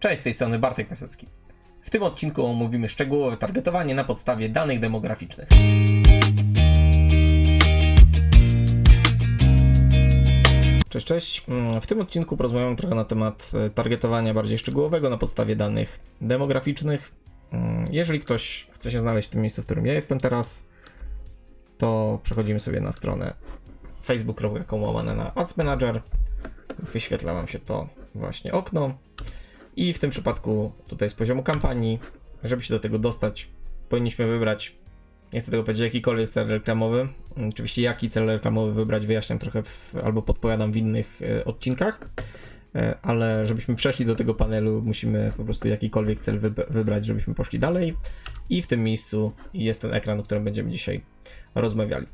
Cześć, z tej strony Bartek Piasecki. W tym odcinku omówimy szczegółowe targetowanie na podstawie danych demograficznych. Cześć, cześć. Mm, W tym odcinku porozmawiam trochę na temat e, targetowania bardziej szczegółowego na podstawie danych demograficznych. Mm, Jeżeli ktoś chce się znaleźć w tym miejscu, w którym ja jestem teraz, to przechodzimy sobie na stronę facebook.com łamane na Ads Manager. Wyświetla wam się to właśnie okno. I w tym przypadku tutaj z poziomu kampanii, żeby się do tego dostać, powinniśmy wybrać, nie chcę tego powiedzieć, jakikolwiek cel reklamowy. Oczywiście jaki cel reklamowy wybrać, wyjaśniam trochę w, albo podpowiadam w innych e, odcinkach, E, ale żebyśmy przeszli do tego panelu, musimy po prostu jakikolwiek cel wybra- wybrać, żebyśmy poszli dalej. I w tym miejscu jest ten ekran, o którym będziemy dzisiaj rozmawiali.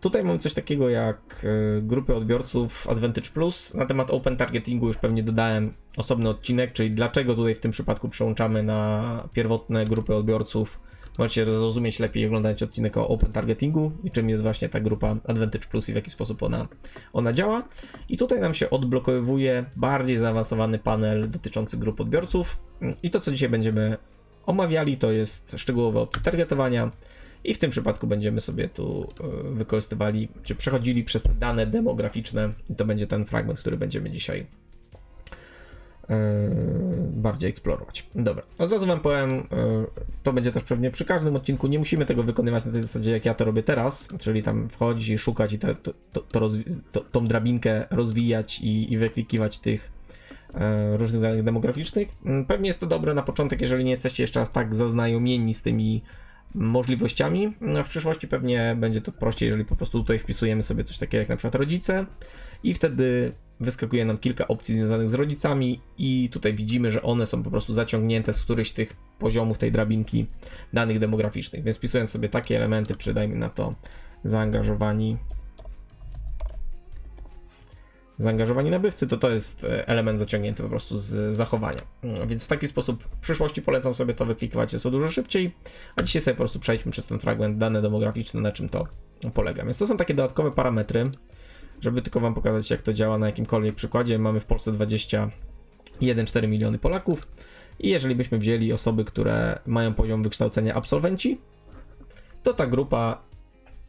Tutaj mamy coś takiego jak e, grupy odbiorców Advantage Plus. Na temat Open Targetingu już pewnie dodałem osobny odcinek, czyli dlaczego tutaj w tym przypadku przełączamy na pierwotne grupy odbiorców. Możecie zrozumieć lepiej oglądając odcinek o Open Targetingu i czym jest właśnie ta grupa Advantage Plus i w jaki sposób ona, ona działa. I tutaj nam się odblokowuje bardziej zaawansowany panel dotyczący grup odbiorców. I to, co dzisiaj będziemy omawiali, to jest szczegółowe opcje targetowania. I w tym przypadku będziemy sobie tu e, wykorzystywali, czy przechodzili przez te dane demograficzne. I to będzie ten fragment, który będziemy dzisiaj e, bardziej eksplorować. Dobra, od razu Wam powiem, e, to będzie też pewnie przy każdym odcinku. Nie musimy tego wykonywać na tej zasadzie, jak ja to robię teraz, czyli tam wchodzić i szukać i to, to, to, to, tą drabinkę rozwijać i, i wyklikiwać tych różnych danych demograficznych. Mm, Pewnie jest to dobre na początek, jeżeli nie jesteście jeszcze aż tak zaznajomieni z tymi możliwościami. No, w przyszłości pewnie będzie to prościej, jeżeli po prostu tutaj wpisujemy sobie coś takiego jak na przykład rodzice i wtedy wyskakuje nam kilka opcji związanych z rodzicami i tutaj widzimy, że one są po prostu zaciągnięte z którychś tych poziomów tej drabinki danych demograficznych. Więc wpisując sobie takie elementy, przydajmy na to zaangażowani zaangażowani nabywcy, to to jest e, element zaciągnięty po prostu z zachowania. Mm, Więc w taki sposób w przyszłości polecam sobie to wyklikiwać, jest to dużo szybciej, a dzisiaj sobie po prostu przejdźmy przez ten fragment dane demograficzne, na czym to polega. Więc to są takie dodatkowe parametry, żeby tylko Wam pokazać, jak to działa na jakimkolwiek przykładzie. Mamy w Polsce 21,4 miliony Polaków i jeżeli byśmy wzięli osoby, które mają poziom wykształcenia absolwenci, to ta grupa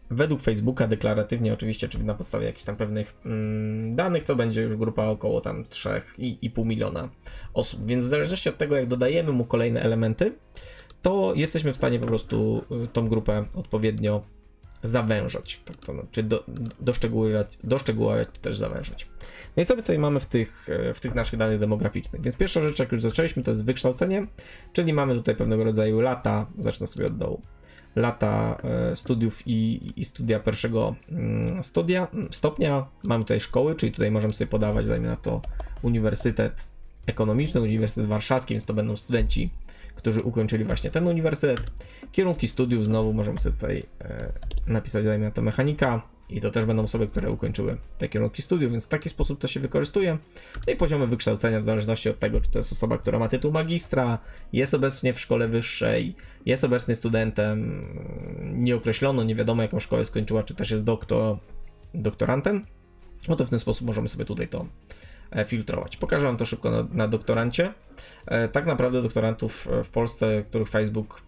według Facebooka deklaratywnie oczywiście, czyli na podstawie jakichś tam pewnych mm, danych, to będzie już grupa około tam 3,5 miliona osób. Więc w zależności od tego, jak dodajemy mu kolejne elementy, to jesteśmy w stanie po prostu y, tą grupę odpowiednio zawężać, tak to, czy do, doszczegółowiać, czy też zawężać. No i co my tutaj mamy w tych, e, w tych naszych danych demograficznych? Więc pierwsza rzecz, jak już zaczęliśmy, to jest wykształcenie, czyli mamy tutaj pewnego rodzaju lata, zacznę sobie od dołu, lata e, studiów i, i studia pierwszego mm, studia, stopnia. Mamy tutaj szkoły, czyli tutaj możemy sobie podawać, dajmy na to, Uniwersytet Ekonomiczny, Uniwersytet Warszawski, więc to będą studenci, którzy ukończyli właśnie ten uniwersytet. Kierunki studiów znowu możemy sobie tutaj e, napisać, dajmy na to mechanika. I to też będą osoby, które ukończyły te kierunki studiów, więc w taki sposób to się wykorzystuje. No i poziomy wykształcenia, w zależności od tego, czy to jest osoba, która ma tytuł magistra, jest obecnie w szkole wyższej, jest obecnie studentem, nie określono, nie wiadomo jaką szkołę skończyła, czy też jest doktor, doktorantem, no to w ten sposób możemy sobie tutaj to e, filtrować. Pokażę Wam to szybko na, na doktorancie. E, Tak naprawdę doktorantów e, w Polsce, których Facebook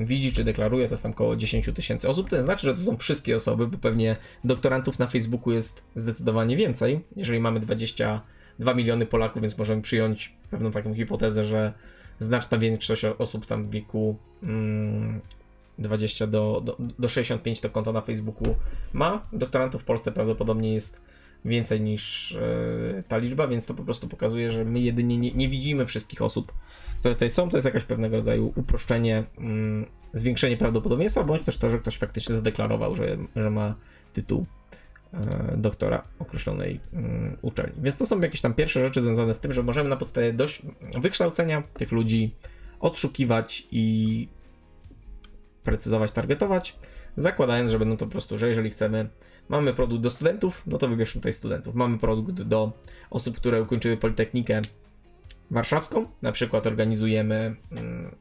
widzi czy deklaruje, to jest tam około 10 tysięcy osób. To nie znaczy, że to są wszystkie osoby, bo pewnie doktorantów na Facebooku jest zdecydowanie więcej. Jeżeli mamy 22 miliony Polaków, więc możemy przyjąć pewną taką hipotezę, że znaczna większość osób tam w wieku mm, 20 do, do, do 65 to konto na Facebooku ma. Doktorantów w Polsce prawdopodobnie jest więcej niż e, ta liczba, więc to po prostu pokazuje, że my jedynie nie, nie widzimy wszystkich osób, które tutaj są. To jest jakaś pewnego rodzaju uproszczenie, mm, zwiększenie prawdopodobieństwa, bądź też to, że ktoś faktycznie zadeklarował, że, że ma tytuł e, doktora określonej mm, uczelni. Więc to są jakieś tam pierwsze rzeczy związane z tym, że możemy na podstawie dość wykształcenia tych ludzi odszukiwać i precyzować, targetować, zakładając, że będą to po prostu, że jeżeli chcemy, mamy produkt do studentów, no to wybierzmy tutaj studentów. Mamy produkt do osób, które ukończyły Politechnikę Warszawską, na przykład organizujemy mm,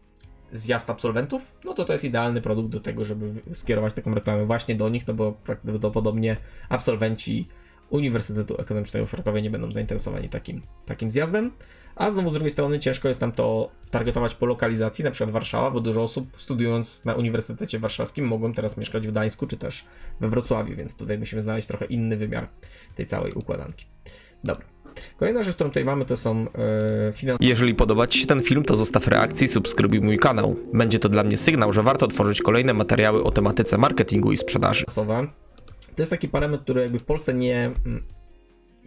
zjazd absolwentów, no to to jest idealny produkt do tego, żeby skierować taką reklamę właśnie do nich, no bo prawdopodobnie absolwenci Uniwersytetu Ekonomicznego w Krakowie nie będą zainteresowani takim, takim zjazdem. A znowu z drugiej strony ciężko jest nam to targetować po lokalizacji, na przykład Warszawa, bo dużo osób studiując na Uniwersytecie Warszawskim mogą teraz mieszkać w Gdańsku czy też we Wrocławiu, więc tutaj musimy znaleźć trochę inny wymiar tej całej układanki. Dobra. Kolejna rzecz, którą tutaj mamy, to są e, finanse. Jeżeli podoba Ci się ten film, to zostaw reakcję i subskrybuj mój kanał. Będzie to dla mnie sygnał, że warto tworzyć kolejne materiały o tematyce marketingu i sprzedaży. To jest taki parametr, który jakby w Polsce nie, mm,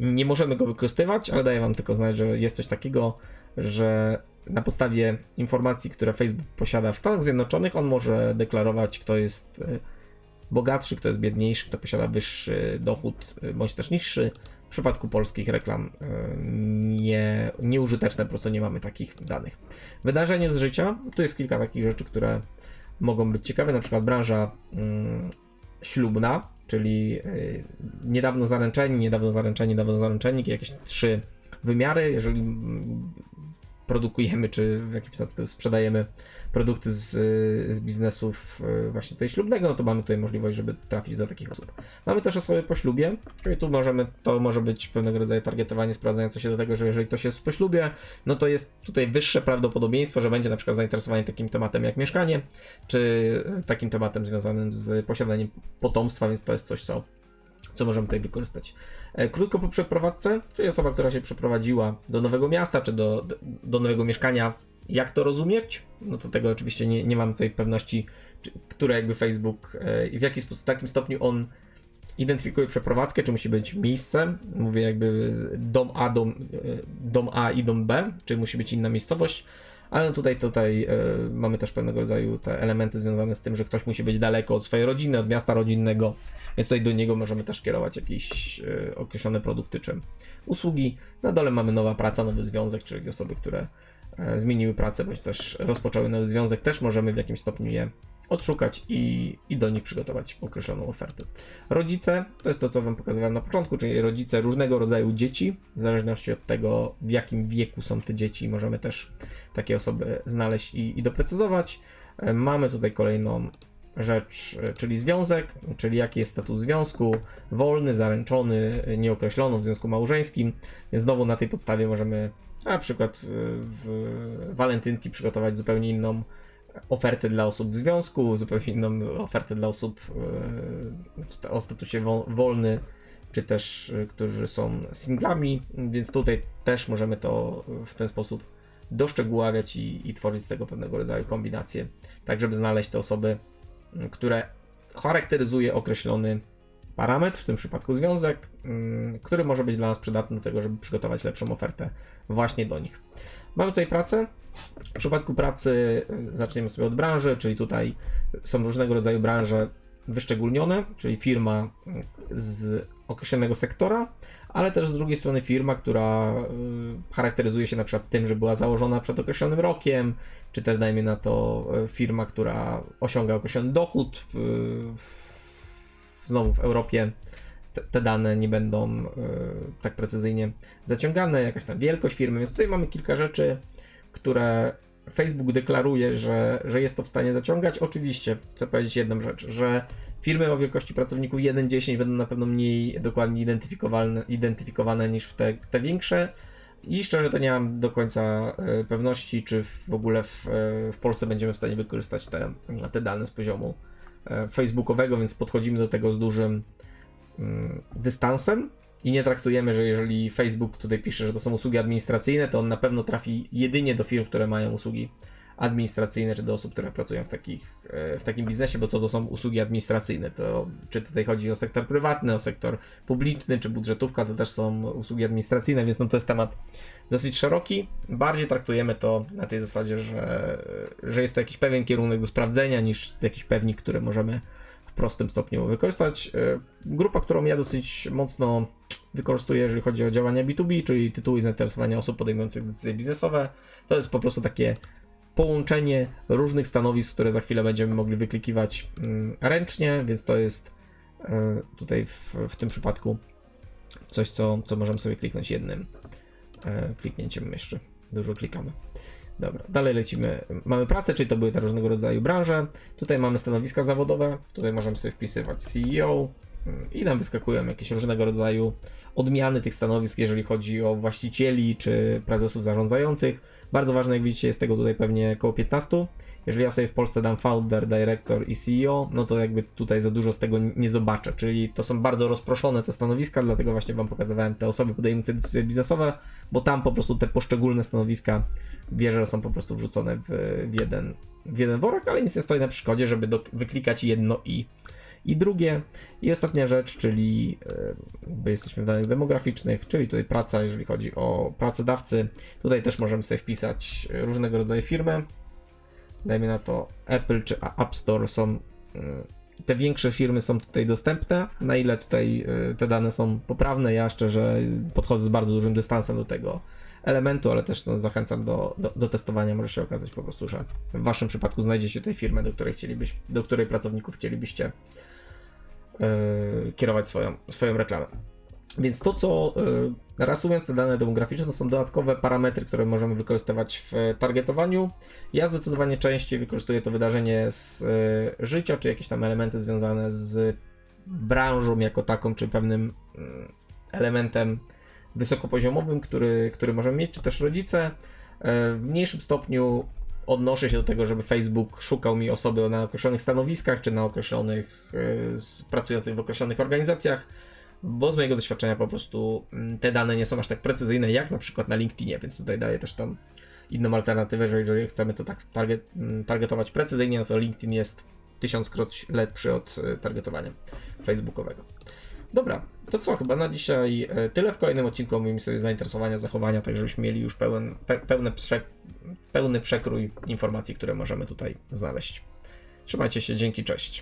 nie możemy go wykorzystywać, ale daję wam tylko znać, że jest coś takiego, że na podstawie informacji, które Facebook posiada w Stanach Zjednoczonych, on może deklarować, kto jest y, bogatszy, kto jest biedniejszy, kto posiada wyższy dochód, y, bądź też niższy. W przypadku polskich reklam y, nie, nieużyteczne, po prostu nie mamy takich danych. Wydarzenie z życia, tu jest kilka takich rzeczy, które mogą być ciekawe, na przykład branża mm, ślubna, czyli y, niedawno zaręczeni, niedawno zaręczeni, niedawno zaręczeni, jakieś trzy wymiary, jeżeli produkujemy, czy w jakiś sposób sprzedajemy produkty z, z biznesów y, właśnie tej ślubnego, no to mamy tutaj możliwość, żeby trafić do takich osób. Mamy też osoby po ślubie, czyli tu możemy, to może być pewnego rodzaju targetowanie sprowadzające się do tego, że jeżeli ktoś jest po ślubie, no to jest tutaj wyższe prawdopodobieństwo, że będzie na przykład zainteresowany takim tematem jak mieszkanie, czy y, takim tematem związanym z posiadaniem potomstwa, więc to jest coś, co co możemy tutaj wykorzystać. E, Krótko po przeprowadzce, czyli osoba, która się przeprowadziła do nowego miasta, czy do, do, nowego mieszkania, jak to rozumieć? No to tego oczywiście nie, nie mam tutaj pewności, czy, które jakby Facebook e, i w jaki sposób, w takim stopniu on identyfikuje przeprowadzkę, czy musi być miejsce, mówię jakby dom A, dom, e, dom A i dom B, czy musi być inna miejscowość, ale no tutaj, tutaj e, mamy też pewnego rodzaju te elementy związane z tym, że ktoś musi być daleko od swojej rodziny, od miasta rodzinnego, więc tutaj do niego możemy też kierować jakieś e, określone produkty czy usługi. Na dole mamy nowa praca, nowy związek, czyli osoby, które zmieniły pracę bądź też rozpoczęły nowy związek, też możemy w jakimś stopniu je odszukać i, i do nich przygotować określoną ofertę. Rodzice, to jest to, co Wam pokazywałem na początku, czyli rodzice różnego rodzaju dzieci, w zależności od tego, w jakim wieku są te dzieci, możemy też takie osoby znaleźć i, i doprecyzować. E, Mamy tutaj kolejną rzecz, czyli związek, czyli jaki jest status związku, wolny, zaręczony, nieokreślony w związku małżeńskim, więc znowu na tej podstawie możemy na przykład w, w walentynki przygotować zupełnie inną ofertę dla osób w związku, zupełnie inną ofertę dla osób sta- o statusie wo- wolny, czy też e, którzy są singlami, więc tutaj też możemy to w ten sposób doszczegóławiać i, i tworzyć z tego pewnego rodzaju kombinacje, tak żeby znaleźć te osoby, które charakteryzuje określony parametr, w tym przypadku związek, mm, który może być dla nas przydatny do tego, żeby przygotować lepszą ofertę właśnie do nich. Mamy tutaj pracę. W przypadku pracy y, zaczniemy sobie od branży, czyli tutaj są różnego rodzaju branże wyszczególnione, czyli firma y, z określonego sektora, ale też z drugiej strony firma, która y, charakteryzuje się na przykład tym, że była założona przed określonym rokiem, czy też dajmy na to y, firma, która osiąga określony dochód w, w, znowu w Europie. Te, te dane nie będą y, tak precyzyjnie zaciągane, jakaś tam wielkość firmy, więc tutaj mamy kilka rzeczy, które Facebook deklaruje, że, że jest to w stanie zaciągać. Oczywiście, chcę powiedzieć jedną rzecz, że firmy o wielkości pracowników 1-10 będą na pewno mniej dokładnie identyfikowane, identyfikowane niż te, te większe. I szczerze to nie mam do końca e, pewności, czy w ogóle w, e, w Polsce będziemy w stanie wykorzystać te, te dane z poziomu e, facebookowego, więc podchodzimy do tego z dużym mm, dystansem i nie traktujemy, że jeżeli Facebook tutaj pisze, że to są usługi administracyjne, to on na pewno trafi jedynie do firm, które mają usługi administracyjne, czy do osób, które pracują w, takich, e, w takim biznesie, bo co to są usługi administracyjne? To czy tutaj chodzi o sektor prywatny, o sektor publiczny, czy budżetówka, to też są usługi administracyjne, więc no to jest temat dosyć szeroki. Bardziej traktujemy to na tej zasadzie, że, że jest to jakiś pewien kierunek do sprawdzenia, niż jakiś pewnik, który możemy prostym stopniu wykorzystać. E, Grupa, którą ja dosyć mocno wykorzystuję, jeżeli chodzi o działania B2B, czyli tytuły zainteresowania osób podejmujących decyzje biznesowe, to jest po prostu takie połączenie różnych stanowisk, które za chwilę będziemy mogli wyklikiwać mm, ręcznie, więc to jest e, tutaj w, w tym przypadku coś, co, co możemy sobie kliknąć jednym e, kliknięciem myszy. Dużo klikamy. Dobra, dalej lecimy. Mamy pracę, czyli to były te różnego rodzaju branże. Tutaj mamy stanowiska zawodowe. Tutaj możemy sobie wpisywać CEO, i nam wyskakują jakieś różnego rodzaju odmiany tych stanowisk, jeżeli chodzi o właścicieli czy prezesów zarządzających. Bardzo ważne, jak widzicie, jest tego tutaj pewnie około 15. Jeżeli ja sobie w Polsce dam founder, director i CEO, no to jakby tutaj za dużo z tego nie zobaczę, czyli to są bardzo rozproszone te stanowiska, dlatego właśnie Wam pokazywałem te osoby podejmujące decyzje biznesowe, bo tam po prostu te poszczególne stanowiska wierzę, są po prostu wrzucone w, w, jeden, w jeden worek, ale nic nie stoi na przeszkodzie, żeby do, wyklikać jedno i, i drugie. I ostatnia rzecz, czyli e, jakby jesteśmy w danych demograficznych, czyli tutaj praca, jeżeli chodzi o pracodawcy. Tutaj też możemy sobie wpisać różnego rodzaju firmy. Dajmy na to Apple czy App Store są. mm, Te większe firmy są tutaj dostępne. Na ile tutaj e, te dane są poprawne, ja szczerze podchodzę z bardzo dużym dystansem do tego elementu, ale też no, zachęcam do, do, do testowania. Może się okazać po prostu, że w waszym przypadku znajdziecie tutaj firmę, do której chcielibyś, do której pracowników chcielibyście e, kierować swoją, swoją reklamę. Więc to, co e, reasumując te dane demograficzne, to są dodatkowe parametry, które możemy wykorzystywać w targetowaniu. Ja zdecydowanie częściej wykorzystuję to wydarzenie z e, życia, czy jakieś tam elementy związane z branżą jako taką, czy pewnym mm, elementem wysokopoziomowym, który, który możemy mieć, czy też rodzice. E, W mniejszym stopniu odnoszę się do tego, żeby Facebook szukał mi osoby na określonych stanowiskach, czy na określonych, e, pracujących w określonych organizacjach, bo z mojego doświadczenia po prostu mm, te dane nie są aż tak precyzyjne, jak na przykład na LinkedInie, więc tutaj daję też tam inną alternatywę, że jeżeli chcemy to tak target, mm, targetować precyzyjnie, no to LinkedIn jest tysiąckroć lepszy od e, targetowania facebookowego. Dobra, to co, chyba na dzisiaj e, tyle. W kolejnym odcinku omówimy sobie zainteresowania, zachowania, tak żebyśmy mieli już pełen, pe, pełny przekrój informacji, które możemy tutaj znaleźć. Trzymajcie się, dzięki, cześć.